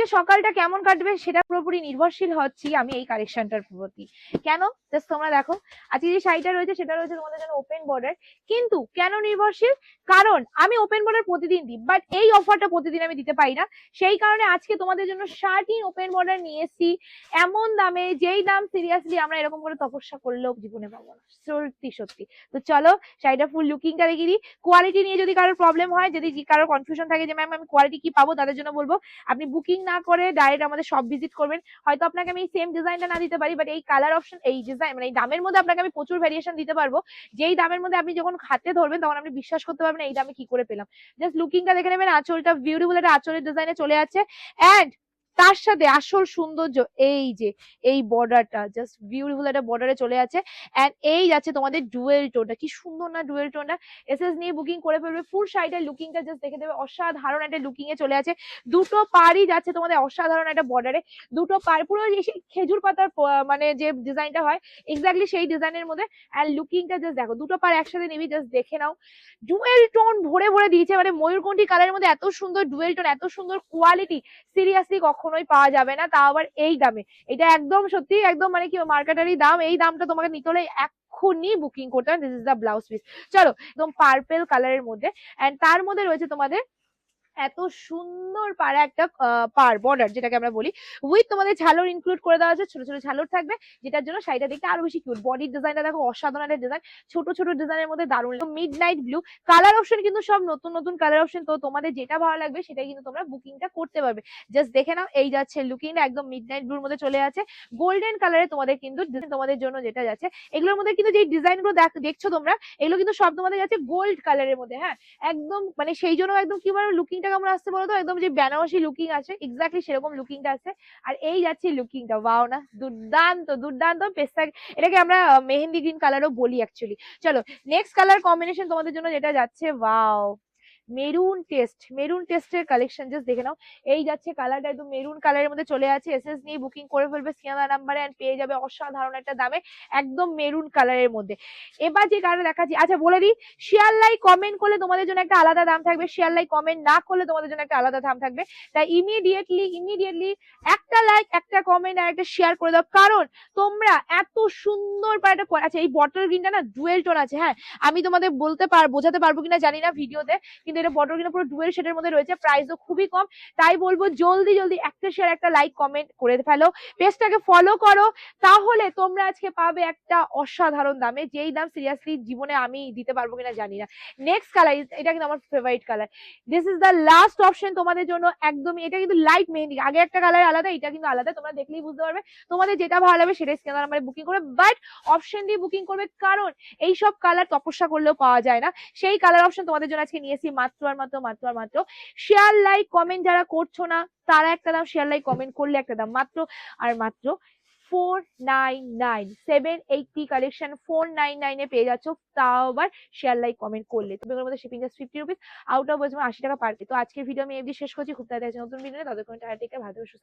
আজকে সকালটা কেমন কাটবে সেটা পুরোপুরি নির্ভরশীল হচ্ছি আমি এই কালেকশনটার প্রতি। কেন? জাস্ট তোমরা দেখো, আজকে যে শাড়িটা রয়েছে সেটা রয়েছে তোমাদের জন্য ওপেন বর্ডার কিন্তু কেন নির্ভরশীল? কারণ আমি ওপেন বর্ডার প্রতিদিন দিই বাট এই অফারটা প্রতিদিন আমি দিতে পারি না। সেই কারণে আজকে তোমাদের জন্য শার্টিং ওপেন বর্ডার নিয়ে এসেছি। এমন দামে, যেই দাম সিরিয়াসলি আমরা এরকম করে তপস্যা করলেও জীবনে পাবো না। সত্যি সত্যি। তো চলো শাড়িটা ফুল লুকিংটা দেখিয়ে দিই। কোয়ালিটি নিয়ে যদি কারোর প্রবলেম হয়, যদি কারোর কনফিউশন থাকে যে ম্যাম আমি কোয়ালিটি কি পাবো? তাদের জন্য বলব, আপনি বুকিং না করে ডাইরেক্ট আমাদের সব ভিজিট করবেন। হয়তো আপনাকে আমি সেম ডিজাইনটা না দিতে পারি বাট এই কালার অপশন এই ডিজাইন মানে এই দামের মধ্যে আপনাকে আমি প্রচুর ভ্যারিয়েশন দিতে পারব। যেই দামের মধ্যে আপনি যখন হাতে ধরবেন, তখন আপনি বিশ্বাস করতে পারবেন এই দামে কি করে পেলাম। জাস্ট লুকিংটা দেখে নেবেন, আঁচলটা বিউটিফুল একটা আঁচলের ডিজাইনে চলে যাচ্ছে অ্যান্ড তার সাথে আসল সৌন্দর্য এই যে, এই বর্ডারটা জাস্ট বিউটিফুল একটা বর্ডারে চলে যাচ্ছে। অ্যান্ড এই যাচ্ছে তোমাদের ডুয়েল টোনটা কি সুন্দর না ডুয়েল টোনটা এসএস নিয়ে বুকিং করে ফেলবে ফুল শাড়িটার লুকিংটা জাস্ট দেখে দেবে, অসাধারণ একটা লুকিং এ চলে আছে দুটো পাড়ই যাচ্ছে তোমাদের অসাধারণ একটা বর্ডারে দুটো পাড়, পুরো খেজুর পাতার মানে যে ডিজাইনটা হয় এক্স্যাক্টলি সেই ডিজাইনের মধ্যে। অ্যান্ড লুকিংটা জাস্ট দেখো, দুটো পাড় একসাথে নিবি জাস্ট দেখে নাও। ডুয়েল টোন ভরে ভরে দিয়েছে মানে ময়ূরকণ্ঠী কালারের মধ্যে এত সুন্দর ডুয়েল টোন এত সুন্দর কোয়ালিটি সিরিয়াসলি কখনোই পাওয়া যাবে না তা আবার এই দামে। এটা একদম সত্যি, একদম মানে কি মার্কেটারি দাম, এই দামটা তোমাকে নিতে হলে এক্ষুনি বুকিং করতে হবে। This is the blouse piece চলো, একদম পার্পেল কালারের মধ্যে অ্যান্ড তার মধ্যে রয়েছে তোমাদের এত সুন্দর পাড়া একটা পার বর্ডার যেটাকে আমরা বলি। উইথ তোমাদের ঝালর ইনক্লুড করে দেওয়া আছে, ছোট ছোট ঝালর থাকবে, যেটার জন্য শাড়িটা দেখতে আরও বেশি কিউট বডির ডিজাইনটা দেখো, অসাধারণ একটা ডিজাইন ছোট ছোট ডিজাইনের মধ্যে দারুণ midnight blue colour option কিন্তু সব নতুন নতুন কালার অপশন তো তোমাদের যেটা ভালো লাগবে সেটাই কিন্তু তোমরা বুকিংটা করতে পারবে। জাস্ট দেখে নাও, এই যাচ্ছে লুকিংটা একদম মিড নাইট ব্লুর মধ্যে চলে আছে। গোল্ডেন কালারে তোমাদের কিন্তু তোমাদের জন্য যেটা যাচ্ছে, এগুলোর মধ্যে কিন্তু যে ডিজাইনগুলো দেখ- দেখছ তোমরা, এগুলো কিন্তু সব তোমাদের যাচ্ছে গোল্ড কালারের মধ্যে হ্যাঁ? একদম মানে সেই জন্য একদম কি বলো লুকিংটা কেমন আসছে বলতো? একদম যে বেনারসি লুকিং আছে এক্স্যাক্টলি সেরকম লুকিংটা আছে। আর এই যাচ্ছে লুকিংটা ওয়াও না, দুর্দান্ত দুর্দান্ত পেস্তা। এটাকে আমরা মেহেন্দি মেহেন্দি গ্রিন কালারও বলি অ্যাকচুয়ালি চলো নেক্সট কালার কম্বিনেশন তোমাদের জন্য যেটা যাচ্ছে ওয়াও মেরুন টেস্ট, মেরুন টেস্টের কালেকশন জাস্ট দেখে নাও। এই যাচ্ছে কালারটা একদম মেরুন কালারের মধ্যে চলে আছে। এসএস নিয়ে বুকিং করে ফেলবে সিয়ানা নাম্বারে এন্ড পেয়ে যাবে অসাধারণ একটা দামে, একদম মেরুন কালারের মধ্যে। এবার যে কালার দেখাচ্ছি আচ্ছা বলে দিই শেয়ার লাইক কমেন্ট করলে তোমাদের জন্য একটা আলাদা দাম থাকবে। শেয়ার লাই কমেন্ট না করলে তোমাদের জন্য একটা আলাদা দাম থাকবে। তাই ইমিডিয়েটলি ইমিডিয়েটলি একটা লাইক একটা কমেন্ট আর একটা শেয়ার করে দাও। কারণ তোমরা এত সুন্দর একটা আচ্ছা এই বটল গ্রিনটা না ডুয়েল টোন আছে হ্যাঁ? আমি তোমাদের বলতে পার বোঝাতে পারব কিনা জানি না ভিডিওতে, কিন্তু এটা বটল গ্রিন পুরো ডুয়েল শেডের মধ্যে রয়েছে প্রাইসও খুবই কম। তাই বলব জলদি জলদি একটা শেয়ার একটা লাইক কমেন্ট করে ফেলো। পেজটাকে ফলো করো, তাহলে তোমরা আজকে পাবে একটা অসাধারণ দামে। যেই দাম সিরিয়াসলি জীবনে আমি দিতে পারব কিনা জানি না। নেক্সট কালার এটা কিন্তু আমার favourite colour this is the last option তোমাদের জন্য। একদমই, এটা কিন্তু লাইট মেহেন্দি আগে একটা কালার আলাদা, এটা কিন্তু আলাদা। তোমরা দেখলেই বুঝতে পারবে। তোমাদের যেটা ভালো লাগবে সেটাই স্ক্যানার নাম্বারে বুকিং করবে। বাট অপশন দিয়ে বুকিং করবে কারণ এই সব কালার তপস্যা করলেও পাওয়া যায় না। সেই কালার অপশন তোমাদের জন্য আজকে নিয়ে এসেছি মাত্র মাত্র মাত্র মাত্র। শেয়ার লাইক কমেন্ট যারা করছ না, তারা একটা দাম শেয়ার লাইক কমেন্ট করলে একটা দাম। মাত্র আর মাত্র four nine nine seven eighty collection four nine নাইনে পেয়ে যাচ্ছ। তাও আবার শেয়ার লাইক কমেন্ট করলে। তুমি ওর মধ্যে shipping just fifty rupees out of বলছে আশি টাকা পার তো আজকের ভিডিও আমি এমনি শেষ করছি। খুব তাড়াতাড়ি নতুন ভিডিও তাদের কোনো টাকা টেকে ভালো সুস্থ